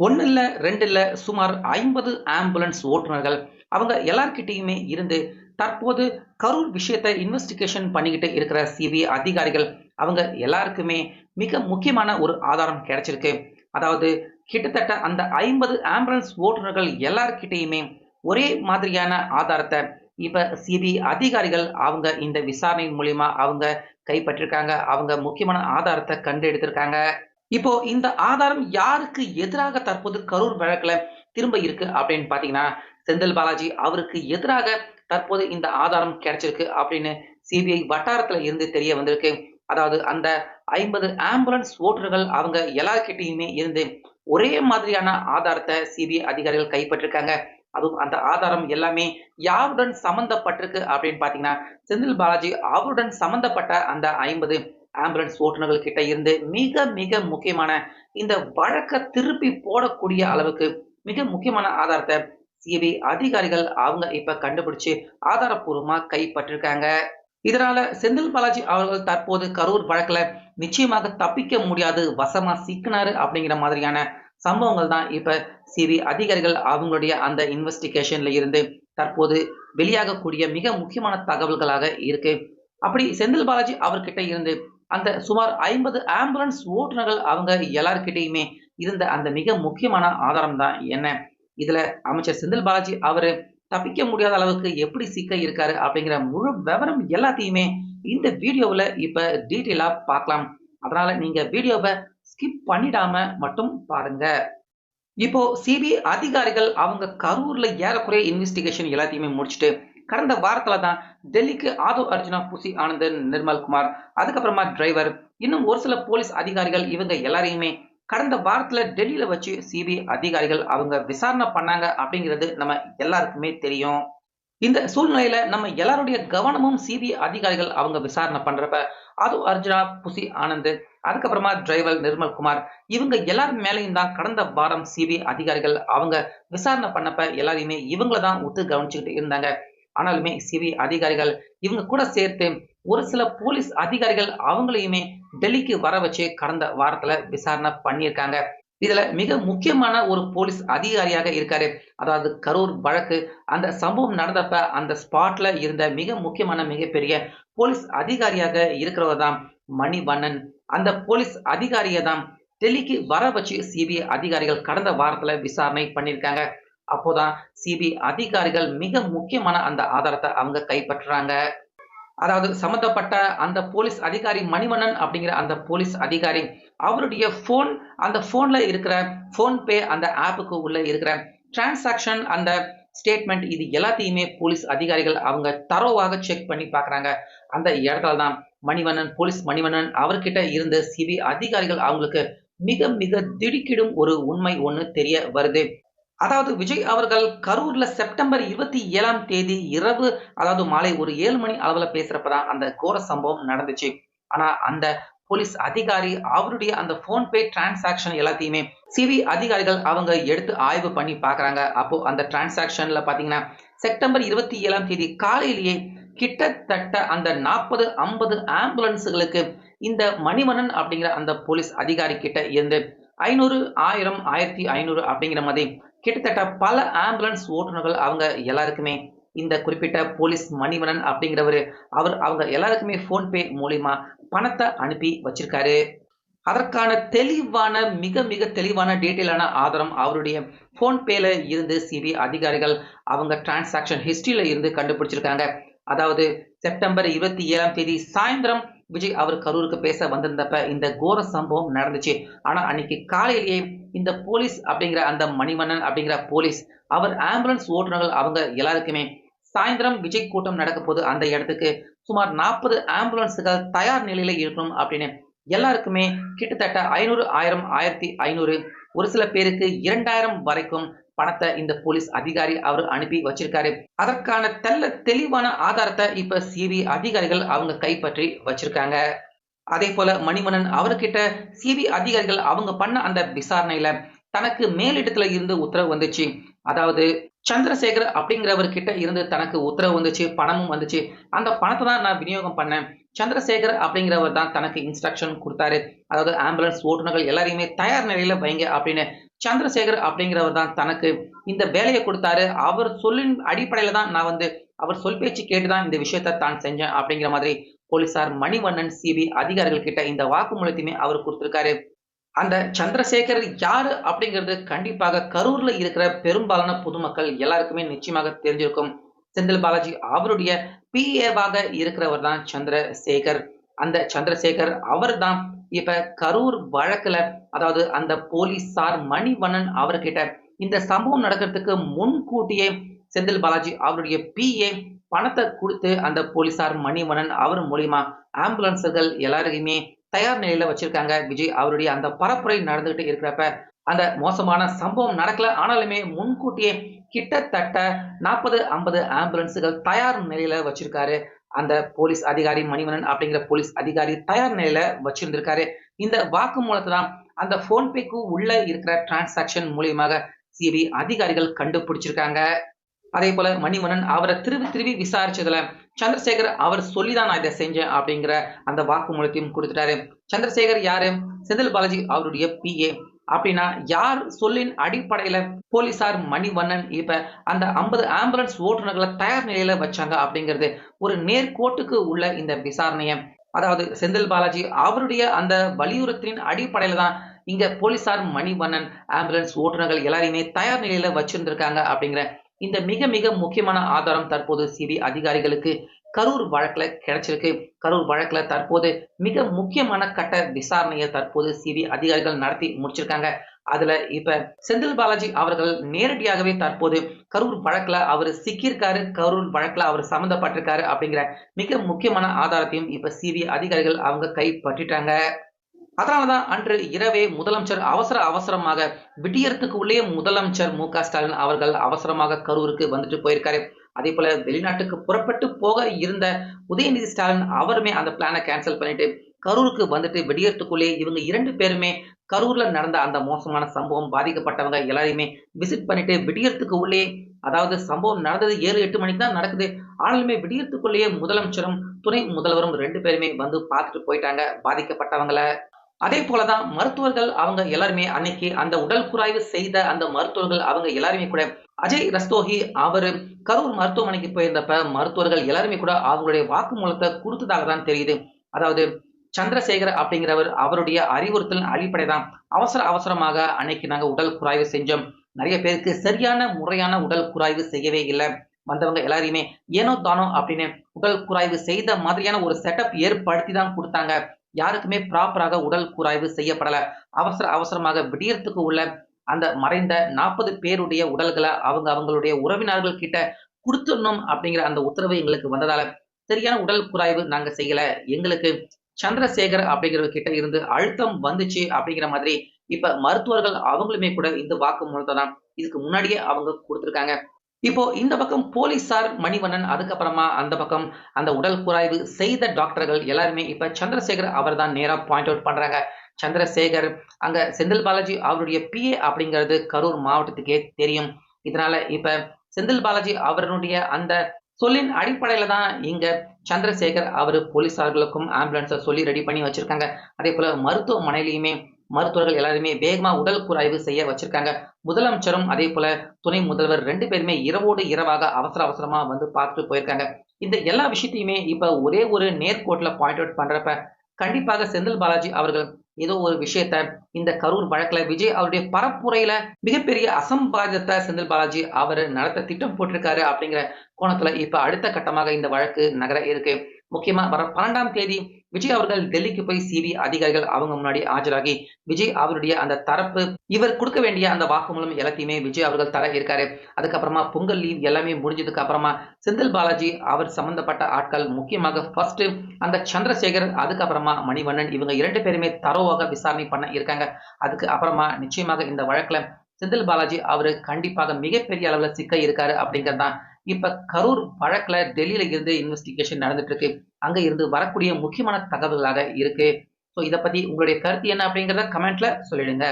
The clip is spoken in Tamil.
ஒன்று இல்லை ரெண்டு இல்லை சுமார் ஐம்பது ஆம்புலன்ஸ் ஓட்டுநர்கள் அவங்க எல்லார்கிட்டையுமே இருந்து தற்போது கரூர் விஷயத்தை இன்வெஸ்டிகேஷன் பண்ணிக்கிட்டு இருக்கிற சிபிஐ அதிகாரிகள் அவங்க எல்லாருக்குமே மிக முக்கியமான ஒரு ஆதாரம் கிடைச்சிருக்கு. அதாவது கிட்டத்தட்ட அந்த ஐம்பது ஆம்புலன்ஸ் ஓட்டுநர்கள் எல்லார்கிட்டையுமே ஒரே மாதிரியான ஆதாரத்தை இப்போ சிபிஐ அதிகாரிகள் அவங்க இந்த விசாரணை மூலியமா அவங்க கைப்பற்றிருக்காங்க. அவங்க முக்கியமான ஆதாரத்தை கண்டு எடுத்திருக்காங்க. இப்போ இந்த ஆதாரம் யாருக்கு எதிராக தற்போது கரூர் வழக்குல திரும்ப இருக்கு அப்படின்னு பாத்தீங்கன்னா செந்தில் பாலாஜி அவருக்கு எதிராக தற்போது இந்த ஆதாரம் கிடைச்சிருக்கு அப்படின்னு சிபிஐ வட்டாரத்துல இருந்து தெரிய வந்திருக்கு. அதாவது அந்த ஐம்பது ஆம்புலன்ஸ் ஓட்டுநர்கள் அவங்க எல்லார்கிட்டையுமே இருந்து ஒரே மாதிரியான ஆதாரத்தை சிபிஐ அதிகாரிகள் கைப்பற்றிருக்காங்க. அதுவும் அந்த ஆதாரம் எல்லாமே யாருடன் சம்பந்தப்பட்டிருக்கு அப்படின்னு பாத்தீங்கன்னா செந்தில் பாலாஜி அவருடன் சம்பந்தப்பட்ட அந்த ஐம்பது ஆம்புலன்ஸ் ஓட்டுநர்கள் கிட்ட இருந்து மிக மிக முக்கியமான இந்த வழக்க திருப்பி போடக்கூடிய அளவுக்கு மிக முக்கியமான ஆதாரத்தை சிபிஐ அதிகாரிகள் அவங்க இப்ப கண்டுபிடிச்சு ஆதாரப்பூர்வமா கைப்பற்றிருக்காங்க. இதனால செந்தில் பாலாஜி அவர்கள் தற்போது கரூர் வழக்குல நிச்சயமாக தப்பிக்க முடியாது வசமா சிக்கினாரு அப்படிங்கிற மாதிரியான சம்பவங்கள் தான் இப்ப சிபிஐ அதிகாரிகள் அவங்களுடைய அந்த இன்வெஸ்டிகேஷன்ல இருந்து தற்போது வெளியாகக்கூடிய மிக முக்கியமான தகவல்களாக இருக்கு. அப்படி செந்தில் பாலாஜி அவர்கிட்ட இருந்து அந்த சுமார் ஐம்பது ஆம்புலன்ஸ் ஓட்டுநர்கள் அவங்க எல்லார்கிட்டையுமே இருந்த அந்த மிக முக்கியமான ஆதாரம் தான் என்ன. இதுல அமைச்சர் செந்தில் பாலாஜி அவரு தப்பிக்க முடியாத அளவுக்கு எப்படி சிக்க இருக்காரு அப்படிங்கிற முழு விவரம் எல்லாத்தையுமே இந்த வீடியோவில் இப்போ டீட்டெயிலாக பார்க்கலாம். அதனால நீங்க வீடியோவை ஸ்கிப் பண்ணிடாம மட்டும் பாருங்க. இப்போ சிபிஐ அதிகாரிகள் அவங்க கரூர்ல ஏறக்குறைய இன்வெஸ்டிகேஷன் எல்லாத்தையுமே முடிச்சுட்டு கடந்த வாரத்துல தான் டெல்லிக்கு ஆதவ் அர்ஜுனா புசி ஆனந்தன் நிர்மல்குமார் அதுக்கப்புறமா டிரைவர் இன்னும் ஒரு சில போலீஸ் அதிகாரிகள் இவங்க எல்லாரையுமே கடந்த வாரத்துல டெல்லியில வச்சு சிபிஐ அதிகாரிகள் அவங்க விசாரணை பண்ணாங்க அப்படிங்கிறது நம்ம எல்லாருக்குமே தெரியும். இந்த சூழ்நிலையில நம்ம எல்லாருடைய கவனமும் சிபிஐ அதிகாரிகள் அவங்க விசாரணை பண்றப்ப அது அர்ஜுனா புசி ஆனந்த் அதுக்கப்புறமா டிரைவர் நிர்மல்குமார் இவங்க எல்லாரும் மேலையும் தான் கடந்த வாரம் சிபிஐ அதிகாரிகள் அவங்க விசாரணை பண்ணப்ப எல்லாரையுமே இவங்கள தான் ஒத்து கவனிச்சுக்கிட்டு இருந்தாங்க. ஆனாலுமே சிபிஐ அதிகாரிகள் இவங்க கூட சேர்த்து ஒரு சில போலீஸ் அதிகாரிகள் அவங்களையுமே டெல்லிக்கு வர வச்சு கடந்த வாரத்துல விசாரணை பண்ணியிருக்காங்க. இதுல மிக முக்கியமான ஒரு போலீஸ் அதிகாரியாக இருக்காரு. அதாவது கரூர் வழக்கு. அந்த சம்பவம் நடந்தப்ப அந்த ஸ்பாட்ல இருந்த மிக முக்கியமான மிகப்பெரிய போலீஸ் அதிகாரியாக இருக்கிறவர் தான் மணிவண்ணன். அந்த போலீஸ் அதிகாரியை தான் டெல்லிக்கு வர வச்சு சிபிஐ அதிகாரிகள் கடந்த வாரத்துல விசாரணை பண்ணியிருக்காங்க. அப்போதான் சிபிஐ அதிகாரிகள் மிக முக்கியமான அந்த ஆதாரத்தை அவங்க கைப்பற்றுறாங்க. அதாவது சம்பந்தப்பட்ட அந்த போலீஸ் அதிகாரி மணிவண்ணன் அப்படிங்கிற அந்த போலீஸ் அதிகாரி அவருடைய ஃபோன் அந்த ஃபோனில் இருக்கிற ஃபோன்பே அந்த ஆப்புக்கு உள்ள இருக்கிற டிரான்சாக்ஷன் அந்த ஸ்டேட்மெண்ட் இது எல்லாத்தையுமே போலீஸ் அதிகாரிகள் அவங்க தரோவாக செக் பண்ணி பார்க்குறாங்க. அந்த இடத்துல தான் மணிவண்ணன் போலீஸ் மணிவண்ணன் அவர்கிட்ட இருந்த சிபிஐ அதிகாரிகள் அவங்களுக்கு மிக மிக திடுக்கிடும் ஒரு உண்மை ஒன்று தெரிய வருது. அதாவது விஜய் அவர்கள் கரூர்ல செப்டம்பர் இருபத்தி ஏழாம் தேதி இரவு அதாவது மாலை ஒரு ஏழு மணி அளவுல பேசுறப்பதான் அந்த கோர சம்பவம் நடந்துச்சு. ஆனா அந்த போலீஸ் அதிகாரி அவருடைய அந்த போன் பே டிரான்சாக்ஷன் எல்லாத்தையுமே சிவி அதிகாரிகள் அவங்க எடுத்து ஆய்வு பண்ணி பாக்குறாங்க. அப்போ அந்த டிரான்சாக்ஷன்ல பாத்தீங்கன்னா செப்டம்பர் இருபத்தி ஏழாம் தேதி காலையிலேயே கிட்டத்தட்ட அந்த நாற்பது ஐம்பது ஆம்புலன்ஸுகளுக்கு இந்த மணிவண்ணன் அப்படிங்கிற அந்த போலீஸ் அதிகாரி கிட்ட இருந்து ஐநூறு ஆயிரம் ஆயிரத்தி ஐநூறு அப்படிங்கிற மாதிரி கிட்டத்தட்ட பல ஆம்புலன்ஸ் ஓட்டுநர்கள் அவங்க எல்லாருக்குமே இந்த குறிப்பிட்ட போலீஸ் மணிவணன் அப்படிங்கிறவர் அவர் அவங்க எல்லாருக்குமே ஃபோன்பே மூலியமா பணத்தை அனுப்பி வச்சிருக்காரு. அதற்கான தெளிவான மிக மிக தெளிவான டீட்டெயிலான ஆதாரம் அவருடைய ஃபோன்பேல இருந்து சிபிஐ அதிகாரிகள் அவங்க டிரான்சாக்ஷன் ஹிஸ்டரியில இருந்து கண்டுபிடிச்சிருக்காங்க. அதாவது செப்டம்பர் இருபத்தி ஏழாம் தேதி சாயந்தரம் விஜய் அவர் கரூருக்கு பேச வந்திருந்தப்ப இந்த கோர சம்பவம் நடந்துச்சு. ஆனா அன்னைக்கு காலையிலேயே இந்த போலீஸ் அப்படிங்கிற அந்த மணிமன்னன் அப்படிங்கிற போலீஸ் அவர் ஆம்புலன்ஸ் ஓட்டுநர்கள் அவங்க எல்லாருக்குமே சாயந்தரம் விஜய் கூட்டம் நடக்க போது அந்த இடத்துக்கு சுமார் நாற்பது ஆம்புலன்ஸுகள் தயார் நிலையில இருக்கணும் அப்படின்னு எல்லாருக்குமே கிட்டத்தட்ட ஐநூறு ஆயிரம் ஆயிரத்தி ஐநூறு ஒரு சில பேருக்கு இரண்டாயிரம் வரைக்கும் பணத்தை இந்த போலீஸ் அதிகாரி அவர் அனுப்பி வச்சிருக்காரு. அதற்கான தெல்ல தெளிவான ஆதாரத்தை இப்ப சிபிஐ அதிகாரிகள் அவங்க கைப்பற்றி வச்சிருக்காங்க. அதே போல மணிமணன் அவர்கிட்ட சிபிஐ அதிகாரிகள் அவங்க பண்ண அந்த விசாரணையில தனக்கு மேலிடத்துல இருந்து உத்தரவு வந்துச்சு. அதாவது சந்திரசேகர் அப்படிங்கிறவர்கிட்ட இருந்து தனக்கு உத்தரவு வந்துச்சு பணமும் வந்துச்சு. அந்த பணத்தை தான் நான் விநியோகம் பண்ணேன். சந்திரசேகர் அப்படிங்கிறவர் தான் தனக்கு இன்ஸ்ட்ரக்ஷன் கொடுத்தாரு. அதாவது ஆம்புலன்ஸ் ஓட்டுநர்கள் எல்லாரையுமே தயார் நிலையில வைங்க அப்படின்னு சந்திரசேகர் அப்படிங்கிறவர் தான் தனக்கு இந்த வேலையை கொடுத்தாரு. அவர் சொல்லின் அடிப்படையில தான் நான் வந்து அவர் சொல் பேச்சு கேட்டுதான் இந்த விஷயத்த தான் செஞ்சேன் அப்படிங்கிற மாதிரி போலீசார் மணிவண்ணன் சிபி அதிகாரிகள் கிட்ட இந்த வாக்குமூலத்தையுமே அவர் கொடுத்திருக்காரு. அந்த சந்திரசேகர் யாரு அப்படிங்கிறது கண்டிப்பாக கரூர்ல இருக்கிற பெரும்பாலான பொதுமக்கள் எல்லாருக்குமே நிச்சயமாக தெரிஞ்சிருக்கும். செந்தில் பாலாஜி அவருடைய பிஏவாக இருக்கிறவர் தான் சந்திரசேகர். அந்த சந்திரசேகர் அவர் தான் இப்ப கரூர் வழக்குல அதாவது அந்த போலீசார் மணிவண்ணன் அவர்கிட்ட இந்த சம்பவம் நடக்கிறதுக்கு முன்கூட்டியே செந்தில் பாலாஜி அவருடைய பிஏ பணத்தை கொடுத்து அந்த போலீசார் மணிவண்ணன் அவர் மூலியமா ஆம்புலன்ஸுகள் எல்லாருக்குமே தயார் நிலையில வச்சிருக்காங்க. விஜய் அவருடைய அந்த பரப்புரை நடந்துகிட்டு இருக்கிறப்ப அந்த மோசமான சம்பவம் நடக்கல. ஆனாலுமே முன்கூட்டியே கிட்டத்தட்ட நாற்பது ஐம்பது ஆம்புலன்ஸுகள் தயார் நிலையில வச்சிருக்காரு. அந்த போலீஸ் அதிகாரி மணிவண்ணன் அப்படிங்கிற போலீஸ் அதிகாரி தயார் நிலையில வச்சிருந்திருக்காரு. இந்த வாக்குமூலத்தை தான் அந்த போன்பேக்கு உள்ள இருக்கிற டிரான்சாக்ஷன் மூலியமாக சிபி அதிகாரிகள் கண்டுபிடிச்சிருக்காங்க. அதே போல மணிவண்ணன் அவரை திருவி திருவி விசாரிச்சதுல சந்திரசேகர் அவர் சொல்லிதான் நான் இதை செஞ்சேன் அப்படிங்கிற அந்த வாக்குமூலத்தையும் கொடுத்துட்டாரு. சந்திரசேகர் யாரு? செந்தில் பாலாஜி அவருடைய பிஏ அப்படின்னா யார் சொல்லின் அடிப்படையில போலீசார் மணிவண்ணன் இப்ப அந்த ஐம்பது ஆம்புலன்ஸ் ஓட்டுநர்களை தயார் நிலையில வச்சாங்க அப்படிங்கிறது ஒரு நேர்கோட்டுக்கு உள்ள இந்த விசாரணையை. அதாவது செந்தில் பாலாஜி அவருடைய அந்த வலியுறுத்தின் அடிப்படையில தான் இங்க போலீசார் மணிவண்ணன் ஆம்புலன்ஸ் ஓட்டுநர்கள் எல்லாரையுமே தயார் நிலையில வச்சிருந்திருக்காங்க அப்படிங்கிற இந்த மிக மிக முக்கியமான ஆதாரம் தற்போது சிபி அதிகாரிகளுக்கு கரூர் வழக்கில் கிடைச்சிருக்கு. கரூர் வழக்கில் தற்போது மிக முக்கியமான கட்ட விசாரணையை தற்போது சிபிஐ அதிகாரிகள் நடத்தி முடிச்சிருக்காங்க. அதுல இப்ப செந்தில் பாலாஜி அவர்கள் நேரடியாகவே தற்போது கரூர் வழக்குல அவர் சிக்கியிருக்காரு கரூர் வழக்குல அவர் சம்மந்தப்பட்டிருக்காரு அப்படிங்கிற மிக முக்கியமான ஆதாரத்தையும் இப்ப சிபிஐ அதிகாரிகள் அவங்க கைப்பற்றிட்டாங்க. அதனாலதான் அன்று இரவே முதலமைச்சர் அவசர அவசரமாக விடியறதுக்கு உள்ளே முதலமைச்சர் மு க ஸ்டாலின் அவர்கள் அவசரமாக கரூருக்கு வந்துட்டு போயிருக்காரு. அதே போல வெளிநாட்டுக்கு புறப்பட்டு போக இருந்த உதயநிதி ஸ்டாலின் அவருமே அந்த பிளானை கேன்சல் பண்ணிட்டு கரூருக்கு வந்துட்டு வெடியறதுக்குள்ளே இவங்க இரண்டு பேருமே கரூர்ல நடந்த அந்த மோசமான சம்பவம் பாதிக்கப்பட்டவங்க எல்லாரையுமே விசிட் பண்ணிட்டு விடியறதுக்கு உள்ளே அதாவது சம்பவம் நடந்தது ஏழு எட்டு மணிக்கு தான் நடக்குது. ஆனாலுமே விடியறதுக்குள்ளேயே முதலமைச்சரும் துணை முதல்வரும் ரெண்டு பேருமே வந்து பார்த்துட்டு போயிட்டாங்க. பாதிக்கப்பட்டவங்களை அதே போலதான் மருத்துவர்கள் அவங்க எல்லாருமே அன்னைக்கு அந்த உடல் குறாய்வு செய்த அந்த மருத்துவர்கள் அவங்க எல்லாருமே கூட அஜய் ரஸ்தோகி அவரு கரூர் மருத்துவமனைக்கு போயிருந்தப்ப மருத்துவர்கள் எல்லாருமே கூட அவங்களுடைய வாக்குமூலத்தை கொடுத்ததாக தான் தெரியுது. அதாவது சந்திரசேகர் அப்படிங்கிறவர் அவருடைய அறிவுறுத்தல் அடிப்படை தான் அவசர அவசரமாக அன்னைக்கு நாங்க உடல் குறாய்வு செஞ்சோம். நிறைய பேருக்கு சரியான முறையான உடல் குறாய்வு செய்யவே இல்லை. வந்தவங்க எல்லாரையுமே ஏனோ தானோ அப்படின்னு உடல் குறாய்வு செய்த மாதிரியான ஒரு செட்டப் ஏற்படுத்தி தான் கொடுத்தாங்க. யாருக்குமே ப்ராப்பராக உடல் குறாய்வு செய்யப்படல. அவசர அவசரமாக விடியறதுக்கு உள்ள அந்த மறைந்த நாற்பது பேருடைய உடல்களை அவங்க அவங்களுடைய உறவினர்கள் கிட்ட கொடுத்துடணும் அப்படிங்கிற அந்த உத்தரவு எங்களுக்கு வந்ததால சரியான உடல் குறாய்வு நாங்க செய்யல. எங்களுக்கு சந்திரசேகர் அப்படிங்கிறவர் கிட்ட இருந்து அழுத்தம் வந்துச்சு அப்படிங்கிற மாதிரி இப்ப மருத்துவர்கள் அவங்களுமே கூட இந்த வாக்கு மூலத்தை தான் இதுக்கு முன்னாடியே அவங்க கொடுத்துருக்காங்க. இப்போ இந்த பக்கம் போலீசார் மணிவண்ணன் அதுக்கப்புறமா அந்த பக்கம் அந்த உடல் குறாய்வு செய்த டாக்டர்கள் எல்லாருமே இப்ப சந்திரசேகர் அவர் தான் நேரா பாயிண்ட் அவுட் பண்றாங்க. சந்திரசேகர் அங்க செந்தில் பாலாஜி அவருடைய பிஏ அப்படிங்கிறது கரூர் மாவட்டத்துக்கே தெரியும். இதனால இப்ப செந்தில் பாலாஜி அவருடைய அந்த சொல்லின் அடிப்படையில தான் இங்க சந்திரசேகர் அவர் போலீசார்களுக்கும் ஆம்புலன்ஸை சொல்லி ரெடி பண்ணி வச்சிருக்காங்க. அதே போல மருத்துவமனையிலையுமே மருத்துவர்கள் எல்லாருமே வேகமா உடல் குறாய்வு செய்ய வச்சிருக்காங்க. முதலமைச்சரும் அதே போல துணை முதல்வர் ரெண்டு பேருமே இரவோடு இரவாக அவசர அவசரமா வந்து பார்த்துட்டு போயிருக்காங்க. இந்த எல்லா விஷயத்தையுமே இப்ப ஒரே ஒரு நேர்கோட்ல பாயிண்ட் அவுட் பண்றப்ப கண்டிப்பாக செந்தில் பாலாஜி அவர்கள் ஏதோ ஒரு விஷயத்த இந்த கரூர் வழக்குல விஜய் அவருடைய பரப்புரையில மிகப்பெரிய அசம்பாதத்தை செந்தில் பாலாஜி அவர் நடத்த திட்டம் போட்டிருக்காரு அப்படிங்கிற கோணத்துல இப்ப அடுத்த கட்டமாக இந்த வழக்கு நகர இருக்கு. முக்கியமா வர பன்னெண்டாம் தேதி விஜய் அவர்கள் டெல்லிக்கு போய் சிபி அதிகாரிகள் அவங்க முன்னாடி ஆஜராகி விஜய் அவருடைய அந்த தரப்பு இவர் கொடுக்க வேண்டிய அந்த வாக்குமூலம் எல்லாத்தையுமே விஜய் அவர்கள் தர இருக்காரு. அதுக்கப்புறமா பொங்கல் லீவ் எல்லாமே முடிஞ்சதுக்கு அப்புறமா செந்தில் பாலாஜி அவர் சம்பந்தப்பட்ட ஆட்கள் முக்கியமாக ஃபர்ஸ்ட் அந்த சந்திரசேகர் அதுக்கப்புறமா மணிவண்ணன் இவங்க இரண்டு பேருமே தரோவாக விசாரணை பண்ண இருக்காங்க. அதுக்கு அப்புறமா நிச்சயமாக இந்த வழக்குல செந்தில் பாலாஜி அவரு கண்டிப்பாக மிகப்பெரிய அளவுல சிக்க இருக்காரு அப்படிங்கிறது தான் இப்ப கரூர் வழக்குல டெல்லியில இருந்து இன்வெஸ்டிகேஷன் நடந்துட்டு இருக்கு அங்க இருந்து வரக்கூடிய முக்கியமான தகவல்களாக இருக்கு. ஸோ இதை பத்தி உங்களுடைய கருத்து என்ன அப்படிங்கிறத கமெண்ட்ல சொல்லிடுங்க.